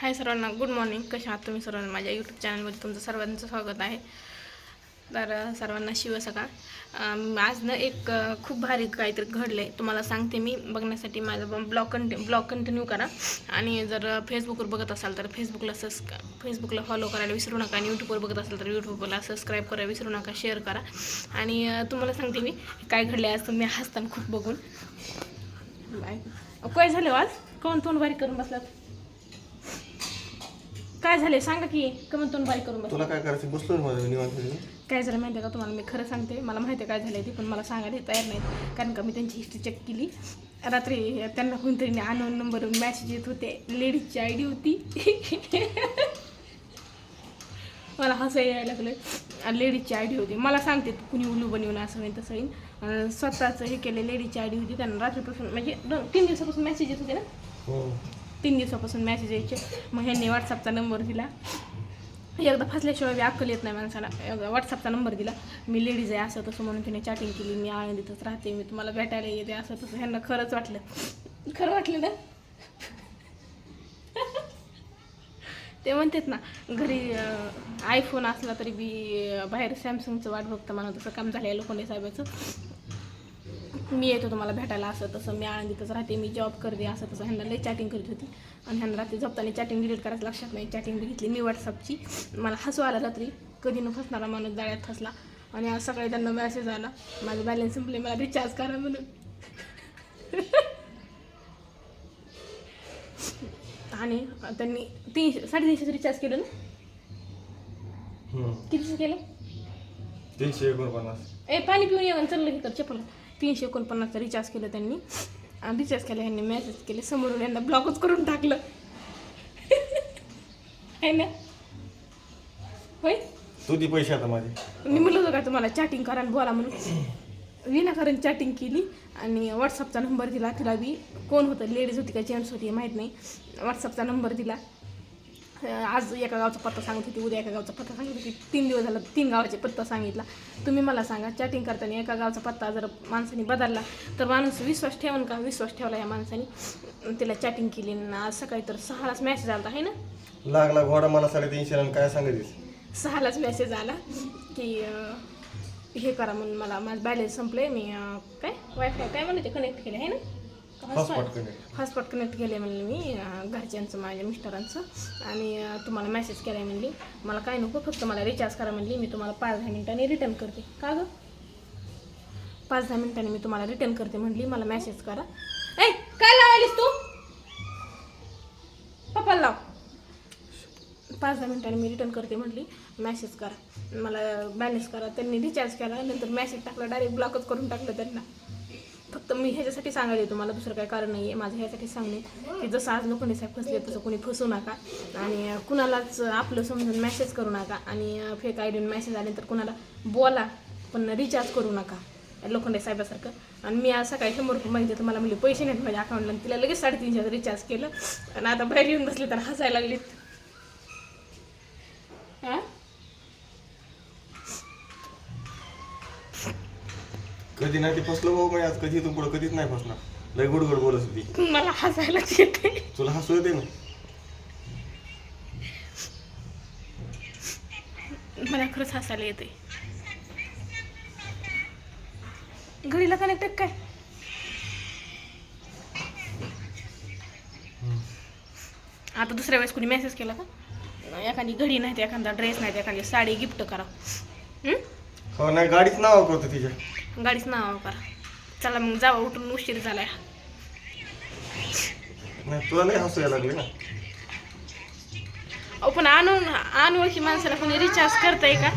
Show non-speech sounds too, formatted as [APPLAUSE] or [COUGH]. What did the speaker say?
हाय सर्वांना good morning कशा आहात तुम्ही सर्वांना माझ्या यूट्यूब चॅनलमध्ये तुमचं सर्वांचं स्वागत आहे. तर सर्वांना शिव सकाळ. आज ना एक खूप भारी काहीतरी घडलं आहे तुम्हाला सांगते मी. बघण्यासाठी माझं ब्लॉग कंटि ब्लॉग कंटिन्यू करा. आणि जर फेसबुकवर बघत असाल तर फेसबुकला सबस् फेसबुकला फॉलो करायला विसरू नका. आणि यूट्यूबवर बघत असाल तर यूट्यूबला सबस्क्राईब करायला विसरू नका. शेअर करा. आणि तुम्हाला सांगते मी काय घडलं आहे आज तुम्ही हसताना खूप बघून. बाय. काय झालं हो आज? कोण तोंड बारीक करून बसलात? काय झाले सांगा की तोंड बारीक करून तुला काय करायचं? बसलो ना माझं निवांत घरी. काय झालं माहिती आहे का तुम्हाला? मी खरं सांगते. मला माहिती आहे काय झालं ते पण मला सांगायला तयार नाही कारण का मी त्यांची हिस्ट्री चेक केली. रात्री त्यांना कोणतरी अनोन नंबरवरून मॅसेज येत होते. लेडीजची आय डी होती. मला हसं यायला लागलं लेडीजची आय डी होती. मला सांगते तू कुणी उलू बनवून असं होईन तसं होईन. स्वतःचं हे केलं लेडीजची आय डी होती. त्यांना रात्रीपासून म्हणजे दोन तीन दिवसापासून मेसेज येत होते ना? हो. तीन दिवसापासून मॅसेज यायचे. मग ह्यांनी व्हॉट्सअपचा नंबर दिला. एकदा फसल्याशिवाय बी अक्कल येत नाही माणसाला. एकदा व्हॉट्सअपचा नंबर दिला. मी लेडीज आहे असं तसं म्हणून तिने चॅटिंग केली. मी आळंदीतच राहते. मी तुम्हाला भेटायला येते असं तसं. ह्यांना खरंच वाटलं. खरं वाटलं ना? [LAUGHS] ते म्हणतात ना घरी आयफोन असला तरी बी बाहेर सॅमसंगचं वाट बघतं मला तसं काम झालं आहे लोकांनी साहेबाचं मी येतो तुम्हाला भेटायला असं तसं. मी आळंदीतच राहते मी जॉब करते असं तसं. ह्यांना लई चॅटिंग करत होती. आणि ह्यांना रात्री झोपताना चॅटिंग डिलीट करायचं लक्षात नाही. चॅटिंग बघितली मी व्हॉट्सअपची मला हसू आला रात्री. कधी न फसणारा माणूस जाळ्यात फसला आणि आज सकाळी त्यांना मेसेज आला. माझं बॅलन्स संपले मला रिचार्ज करा म्हणून. आणि त्यांनी तीनशे साडेतीनशेचं रिचार्ज केलं ना. कितीचं केलं? तीनशे एकोणपन्नास. ए पाणी पिऊन येऊन चाललं कर चपल तीनशे एकोणपन्नासचा रिचार्ज केलं त्यांनी. आणि रिचार्ज केलं ह्यांनी मेसेज केले. समोरून यांना ब्लॉकच करून टाकलं. [LAUGHS] आहे ना? होय? तू दी पैसे आता माझे. मी म्हणलं होतं का तुम्हाला चॅटिंग करा आणि बोला म्हणून. विनाकारण चॅटिंग केली आणि व्हॉट्सअपचा नंबर दिला तिला बी. कोण होतं? लेडीज होती का जेंट्स होती माहीत नाही. व्हॉट्सअपचा नंबर दिला. आज एका गावचा पत्ता सांगत होती उद्या एका गावचा पत्ता सांगत होती. तीन दिवस झाला तीन गावाचे पत्ता सांगितला. तुम्ही मला सांगा चॅटिंग करताना एका गावचा पत्ता जर माणसाने बदलला तर माणूस विश्वास ठेवून का? विश्वास ठेवला या माणसाने. तिला चॅटिंग केली आणि आज सकाळी तर सहालाच मेसेज आला आहे ना? लागला घोडा मला साडेतीनशे काय सांगायचं सहालाच मेसेज आला की हे करा म्हणून मला माझं बॅलन्स संपले मी काय? वायफाय काय म्हणायचे? कनेक्ट केले आहे ना? हॉटस्पॉट कनेक्ट केले म्हणले मी घरच्यांचं माझ्या मिस्टरांचं. आणि तुम्हाला मेसेज केला आहे म्हणली मला काय नको फक्त मला रिचार्ज करा म्हणली मी तुम्हाला पाच दहा मिनिटांनी रिटर्न करते. का गं? पाच दहा मिनिटांनी मी तुम्हाला रिटर्न करते म्हणली मला मेसेज करा. ए काय लावायलीस तू? पप्पाला लाव. पाच दहा मिनिटांनी मी रिटर्न करते म्हटली मेसेज करा. मला बॅलन्स करा. त्यांनी रिचार्ज केला नंतर मेसेज टाकला डायरेक्ट ब्लॉकच करून टाकलं त्यांना. फक्त मी ह्याच्यासाठी सांगायला येतो मला दुसरं काही कारण नाही आहे माझं ह्यासाठी सांगणे की जसं आज लोखंडे साहेब फसले तसं कोणी फसू नका. आणि कुणालाच आपलं समजून मेसेज करू नका. आणि फेक आय डीन मेसेज आले तर कुणाला बोला पण रिचार्ज करू नका. लोखंडे साहेबासारखं. आणि मी आज सकाळी शंभर रुपये माहिती तर मला म्हणजे पैसे नाहीत माझ्या अकाउंटला तिला लगेच साडेतीनशे रिचार्ज केलं. आणि आता बाहेर येऊन बसले तर हसायला लागलीत हां कधी नाही ते फसलो भाऊ मी आज कधी इथून पुढे कधीच नाही फसणार. लय गुडगुड बोलत होती. मला हसायलाच येते तुला हसू येते ना मला खरंच हसायला येते घडीला कनेक्ट काय? आता दुसऱ्या वेळेस कोणी मेसेज केला का? एखादी घडी नाही एखादा ड्रेस नाही एखादी साडी गिफ्ट करा. हं? हो नाही गाडीच नाव करतो तिच्या. गाडीच नाव करा. चला मग जावा उठून उशीर झालाय. नाही तुला लय हसू यायला लागले ना. अहो पण आणून अनोळखी माणसाला कोणी रिचार्ज करताय का?